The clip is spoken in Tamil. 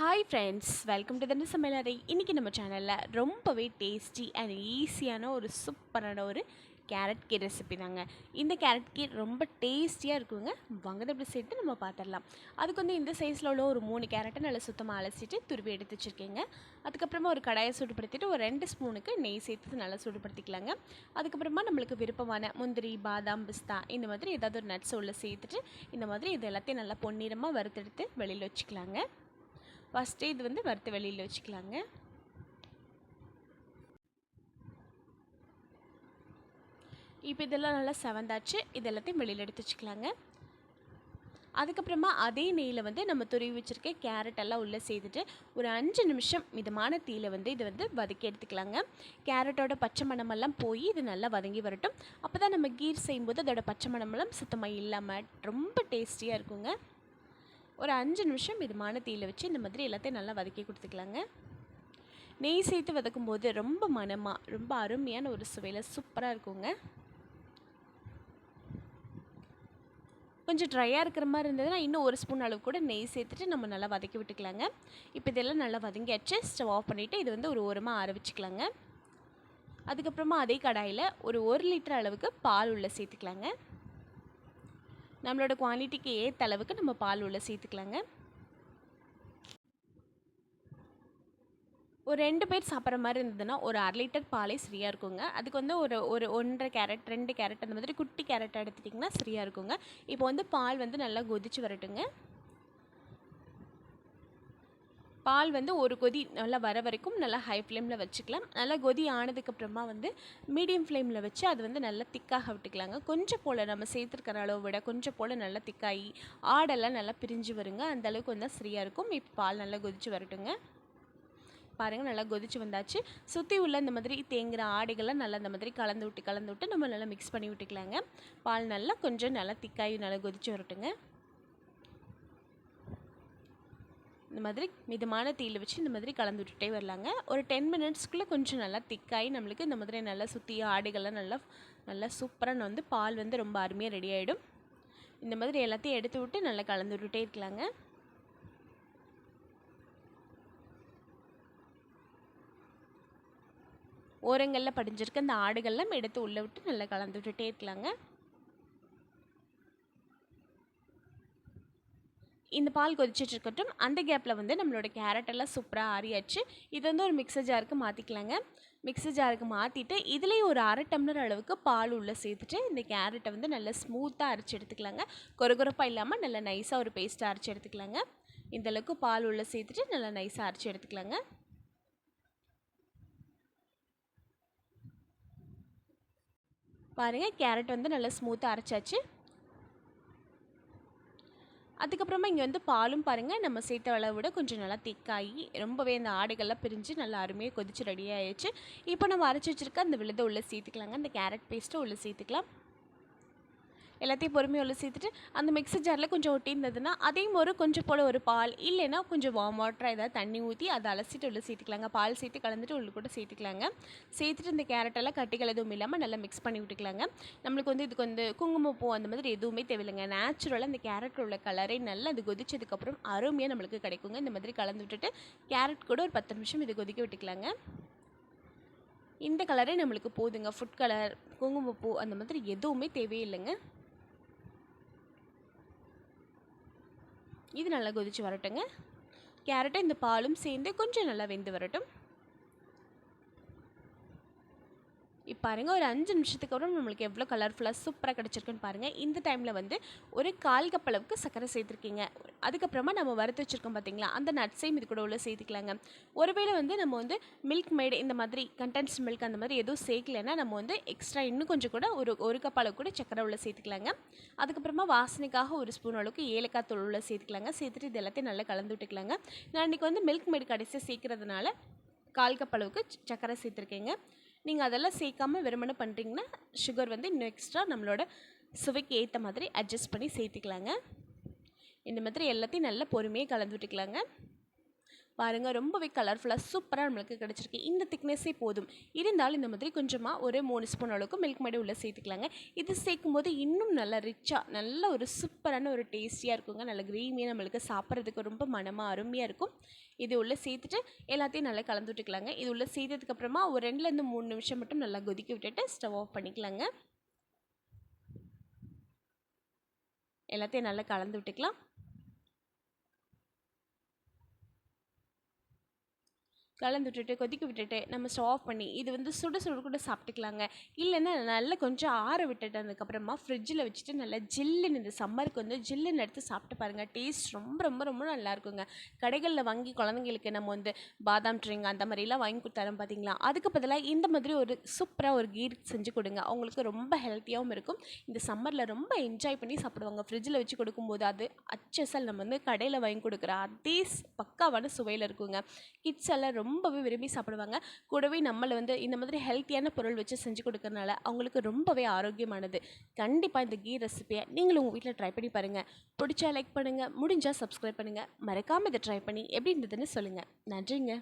ஹாய் ஃப்ரெண்ட்ஸ் வெல்கம் டு தண்டு சமையலறை இன்றைக்கி நம்ம சேனலில் ரொம்பவே டேஸ்டி அண்ட் ஈஸியான ஒரு சூப்பரான ஒரு கேரட் கீர் ரெசிபி தாங்க. இந்த கேரட் கீர் ரொம்ப டேஸ்டியாக இருக்குங்க. வாங்க அப்படி சேர்த்து நம்ம பார்த்துடலாம். அதுக்கு வந்து இந்த சைஸில் உள்ள ஒரு மூணு கேரட்டை நல்லா சுத்தமாக அலசிட்டு துருவி எடுத்து வச்சுருக்கேங்க. அதுக்கப்புறமா ஒரு கடாயை சூடுபடுத்திட்டு ஒரு ரெண்டு ஸ்பூனுக்கு நெய் சேர்த்து நல்லா சூடுபடுத்திக்கலாங்க. அதுக்கப்புறமா நம்மளுக்கு விருப்பமான முந்திரி பாதாம் பிஸ்தா இந்த மாதிரி ஏதாவது ஒரு நட்ஸ் உள்ள சேர்த்துட்டு இந்த மாதிரி இது எல்லாத்தையும் நல்லா பொன்னிறமாக வறுத்தெடுத்து வெளியில் வச்சுக்கலாங்க. ஃபஸ்ட்டு இது வந்து வறுத்து வெளியில் வச்சுக்கலாங்க. இப்போ இதெல்லாம் நல்லா செவந்தாச்சு. இது எல்லாத்தையும் வெளியில் எடுத்து வச்சுக்கலாங்க. அதுக்கப்புறமா அதே நெய்யில் வந்து நம்ம துருவி வச்சுருக்க கேரட் எல்லாம் உள்ளே சேர்த்துட்டு ஒரு அஞ்சு நிமிஷம் மிதமான தீயில் வந்து இதை வந்து வதக்கி எடுத்துக்கலாங்க. கேரட்டோட பச்சை மணமெல்லாம் போய் இது நல்லா வதங்கி வரட்டும். அப்போ தான் நம்ம கீர் செய்யும்போது அதோட பச்சை மணமெல்லாம் சுத்தமாக இல்லாமல் ரொம்ப டேஸ்டியாக இருக்குங்க. ஒரு அஞ்சு நிமிஷம் மிதமான தீயில் வச்சு இந்த மாதிரி எல்லாத்தையும் நல்லா வதக்கி கொடுத்துக்கலாங்க. நெய் சேர்த்து வதக்கும் போது ரொம்ப மனமாக ரொம்ப அருமையான ஒரு சுவையில் சூப்பராக இருக்குங்க. கொஞ்சம் ட்ரையாக இருக்கிற மாதிரி இருந்ததுன்னா இன்னும் ஒரு ஸ்பூன் அளவு கூட நெய் சேர்த்துட்டு நம்ம நல்லா வதக்கி விட்டுக்கலாங்க. இப்போ இதெல்லாம் நல்லா வதங்கியாச்சு. ஸ்டவ் ஆஃப் பண்ணிவிட்டு இது வந்து ஒரு ஓரமாக ஆற வச்சுக்கலாங்க. அதுக்கப்புறமா அதே கடாயில் ஒரு ஒரு லிட்டர் அளவுக்கு பால் உள்ளே சேர்த்துக்கலாங்க. நம்மளோட குவான்டிட்டிக்கு ஏற்ற அளவுக்கு நம்ம பால் உள்ளே சேர்த்துக்கலாங்க. ஒரு ரெண்டு பேர் சாப்பிட்ற மாதிரி இருந்ததுன்னா ஒரு அரை லிட்டர் பாலே சரியாக இருக்குங்க. அதுக்கு வந்து ஒரு ஒரு ஒன்றரை கேரட் ரெண்டு கேரட் அந்த மாதிரி குட்டி கேரட் எடுத்துட்டிங்கன்னா சரியாக இருக்குங்க. இப்போ வந்து பால் வந்து நல்லா கொதிச்சு வரட்டுங்க. பால் வந்து ஒரு கொதி நல்லா வர வரைக்கும் நல்லா ஹை ஃப்ளேமில் வச்சுக்கலாம். நல்லா கொதி ஆனதுக்கப்புறமா வந்து மீடியம் ஃப்ளேமில் வச்சு அது வந்து நல்லா திக்காக விட்டுக்கலாங்க. கொஞ்சம் போல் நம்ம சேர்த்துருக்கிற அளவை விட கொஞ்சம் போல் நல்லா திக்காகி ஆடெல்லாம் நல்லா பிரிஞ்சு வருங்க. அந்த அளவுக்கு வந்தால் சரியாக இருக்கும். இப்போ பால் நல்லா கொதிச்சு வரட்டுங்க. பாருங்கள் நல்லா கொதிச்சு வந்தாச்சு. சுற்றி உள்ள இந்த மாதிரி தேங்குகிற ஆடைகள்லாம் நல்லா இந்த மாதிரி கலந்து விட்டு கலந்து விட்டு நம்ம நல்லா மிக்ஸ் பண்ணி விட்டுக்கலாங்க. பால் நல்லா கொஞ்சம் நல்லா திக்காகி நல்லா கொதிச்சு வரட்டுங்க. இந்த மாதிரி மிதமான தீயில் வச்சு இந்த மாதிரி கலந்து விட்டுட்டே வரலாங்க. ஒரு டென் மினிட்ஸ்க்குள்ளே கொஞ்சம் நல்லா திக்காகி நம்மளுக்கு இந்த மாதிரி நல்லா சுற்றி ஆடைகள்லாம் நல்லா நல்லா சூப்பராக வந்து பால் வந்து ரொம்ப அருமையாக ரெடி ஆகிடும் இந்த மாதிரி எல்லாத்தையும் எடுத்து விட்டு நல்லா கலந்து விட்டுட்டே இருக்கலாங்க. ஓரங்களில் படிஞ்சிருக்க அந்த ஆடுகள்லாம் எடுத்து உள்ளே விட்டு நல்லா கலந்து விட்டுட்டே இருக்கலாங்க. இந்த பால் கொதிச்சுட்டு இருக்கட்டும் அந்த கேப்பில் வந்து நம்மளோட கேரட் எல்லாம் சூப்பராக ஆறியாச்சு. இது வந்து ஒரு மிக்சர் ஜாருக்கு மாற்றிக்கலாங்க மிக்சர் ஜாருக்கு மாற்றிட்டு இதுலேயும் ஒரு அரை டம்ளர் அளவுக்கு பால் உள்ளே சேர்த்துட்டு இந்த கேரட்டை வந்து நல்லா ஸ்மூத்தாக அரைச்சி எடுத்துக்கலாங்க. கொரகொரப்பாக இல்லாமல் நல்லா நைஸாக ஒரு பேஸ்ட்டாக அரைச்சி எடுத்துக்கலாங்க. இந்தளவுக்கு பால் உள்ளே சேர்த்துட்டு நல்லா நைஸாக அரைச்சி எடுத்துக்கலாங்க. பாருங்கள் கேரட் வந்து நல்லா ஸ்மூத்தாக அரைச்சாச்சு. அதுக்கப்புறமா இங்கே வந்து பாலும் பாருங்கள் நம்ம சேர்த்த அளவை விட கொஞ்சம் நல்லா திக்காகி ரொம்பவே அந்த ஆடைகள்லாம் பிரிஞ்சு நல்லா அருமையாக கொதிச்சு ரெடி ஆயிடுச்சு. இப்போ நம்ம அரைச்சி வச்சுருக்க அந்த விழுதை உள்ளே சேர்த்துக்கலாங்க. அந்த கேரட் பேஸ்ட்டை உள்ளே சேர்த்துக்கலாம். எல்லாத்தையும் பொறுமையாக உள்ள சேர்த்துட்டு அந்த மிக்ஸி ஜாரில் கொஞ்சம் ஒட்டி இருந்ததுன்னா அதையும் ஒரு கொஞ்சம் போல் ஒரு பால் இல்லைன்னா கொஞ்சம் வார்ம் வாட்டராக ஏதாவது தண்ணி ஊற்றி அதை அலசிட்டு உள்ள சேர்த்துக்கலாங்க. பால் சேர்த்து கலந்துட்டு உள்ள கூட சேர்த்துக்கலாங்க. சேர்த்துட்டு இந்த கேரட்டெல்லாம் கட்டிகள் எதுவும் இல்லாமல் நல்லா மிக்ஸ் பண்ணி விட்டுக்கலாங்க. நம்மளுக்கு வந்து இதுக்கு வந்து குங்குமப்பூ அந்த மாதிரி எதுவுமே தேவையில்லைங்க. நேச்சுரலாக அந்த கேரட்டில் உள்ள கலரை நல்லா அது கொதிச்சதுக்கப்புறம் அருமையாக நம்மளுக்கு கிடைக்குங்க. இந்த மாதிரி கலந்து விட்டுட்டு கேரட் கூட ஒரு பத்து நிமிஷம் இது கொதிக்க விட்டுக்கலாங்க. இந்த கலரே நம்மளுக்கு போதுங்க. ஃபுட் கலர் குங்குமப்பூ அந்த மாதிரி எதுவுமே தேவையில்லைங்க. இது நல்லா கொதித்து வரட்டுங்க. கேரட்டை இந்த பாலும் சேர்ந்து கொஞ்சம் நல்லா வெந்து வரட்டும். இப்போ பாருங்கள் ஒரு அஞ்சு நிமிஷத்துக்கு அப்புறம் நம்மளுக்கு எவ்வளோ கலர்ஃபுல்லாக சூப்பராக கிடச்சிருக்குன்னு பாருங்கள் இந்த டைமில் வந்து ஒரு கால் கப் அளவுக்கு சர்க்கரை சேர்த்துருக்கீங்க. அதுக்கப்புறமா நம்ம வறுத்து வச்சுருக்கோம் பார்த்தீங்களா அந்த நட்ஸையும் இது கூட உள்ள சேர்த்துக்கலாங்க. ஒருவேளை வந்து நம்ம வந்து மில்க் மேடு இந்த மாதிரி கண்டென்ஸ் மில்க் அந்த மாதிரி எதுவும் சேர்க்கலைன்னா நம்ம வந்து எக்ஸ்ட்ரா இன்னும் கொஞ்சம் கூட ஒரு ஒரு கப் அளவு கூட சக்கரை உள்ள சேர்த்துக்கலாங்க. அதுக்கப்புறமா வாசனைக்காக ஒரு ஸ்பூன் அளவுக்கு ஏலக்காய் தூள் உள்ள சேர்த்துக்கலாங்க. சேர்த்துட்டு இது எல்லாத்தையும் நல்லா கலந்து விட்டுக்கலாங்க. நான் இன்றைக்கி வந்து மில்க் மேடு கடைசியாக சேர்க்கறதுனால கால் கப் அளவுக்கு சக்கரை சேர்த்துருக்கேங்க. நீங்கள் அதெல்லாம் சேர்க்காம வெறுமனை பண்ணுறீங்கன்னா சுகர் வந்து இன்னும் எக்ஸ்ட்ரா நம்மளோட சுவைக்கு ஏற்ற மாதிரி அட்ஜஸ்ட் பண்ணி சேர்த்துக்கலாங்க. இந்த மாதிரி எல்லாத்தையும் நல்லா பொறுமையாக கலந்து விட்டுக்கலாங்க. பாருங்கள் ரொம்பவே கலர்ஃபுல்லாக சூப்பராக நம்மளுக்கு கிடச்சிருக்கு. இந்த திக்னஸே போதும். இருந்தாலும் இந்த மாதிரி கொஞ்சமாக ஒரு மூணு ஸ்பூன் அளவுக்கு மில்க் மேடு உள்ளே சேர்த்துக்கலாங்க. இது சேர்க்கும் போது இன்னும் நல்லா ரிச்சாக நல்ல ஒரு சூப்பரான ஒரு டேஸ்டியாக இருக்குங்க. நல்ல க்ரீமியாக நம்மளுக்கு சாப்பிட்றதுக்கு ரொம்ப மனமாக அருமையாக இருக்கும். இது உள்ளே சேர்த்துட்டு எல்லாத்தையும் நல்லா கலந்து விட்டுக்கலாங்க. இது உள்ளே சேர்த்ததுக்கப்புறமா ஒரு ரெண்டுலேருந்து மூணு நிமிஷம் மட்டும் நல்லா கொதிக்க விட்டுட்டு ஸ்டவ் ஆஃப் பண்ணிக்கலாங்க. எல்லாத்தையும் நல்லா கலந்து விட்டுக்கலாம். கலந்து விட்டுட்டு கொதிக்க விட்டுட்டு நம்ம ஸ்டவ் ஆஃப் பண்ணி இது வந்து சுட சுட கூட சாப்பிட்டுக்கலாங்க. இல்லைன்னா நல்லா கொஞ்சம் ஆற விட்டுட்டு அதுக்கப்புறமா ஃப்ரிட்ஜில் வச்சுட்டு நல்லா ஜில்லுன்னு இந்த சம்மருக்கு வந்து ஜில்லுன்னு எடுத்து சாப்பிட்டு பாருங்கள் டேஸ்ட் ரொம்ப ரொம்ப ரொம்ப நல்லா இருக்குங்க. கடைகளில் வாங்கி குழந்தைங்களுக்கு நம்ம வந்து பாதாம் ட்ரிங் அந்த மாதிரிலாம் வாங்கி கொடுத்தாலும் பார்த்தீங்களா அதுக்கு பதிலாக இந்த மாதிரி ஒரு சூப்பராக ஒரு கீர் செஞ்சு கொடுங்க. அவங்களுக்கு ரொம்ப ஹெல்த்தியாகவும் இருக்கும். இந்த சம்மரில் ரொம்ப என்ஜாய் பண்ணி சாப்பிடுவாங்க. ஃப்ரிட்ஜில் வச்சு கொடுக்கும்போது அது அச்சசல் நம்ம வந்து கடையில் வாங்கி கொடுக்குற அதே பக்காவான சுவையில் இருக்குங்க. கிட்ஸ் எல்லாம் ரொம்ப ரொம்பவே விரும்பி சாப்பிடுவாங்க. கூடவே நம்மளை வந்து இந்த மாதிரி ஹெல்த்தியான பொருள் வச்சு செஞ்சு கொடுக்கறனால அவங்களுக்கு ரொம்பவே ஆரோக்கியமானது. கண்டிப்பாக இந்த கீ ரெசிபியை நீங்களும் உங்கள் வீட்டில் ட்ரை பண்ணி பாருங்கள் பிடிச்சா லைக் பண்ணுங்கள் முடிஞ்சால் சப்ஸ்கிரைப் பண்ணுங்கள் மறக்காமல் இதை ட்ரை பண்ணி எப்படி இருந்ததுன்னு சொல்லுங்கள் நன்றிங்க.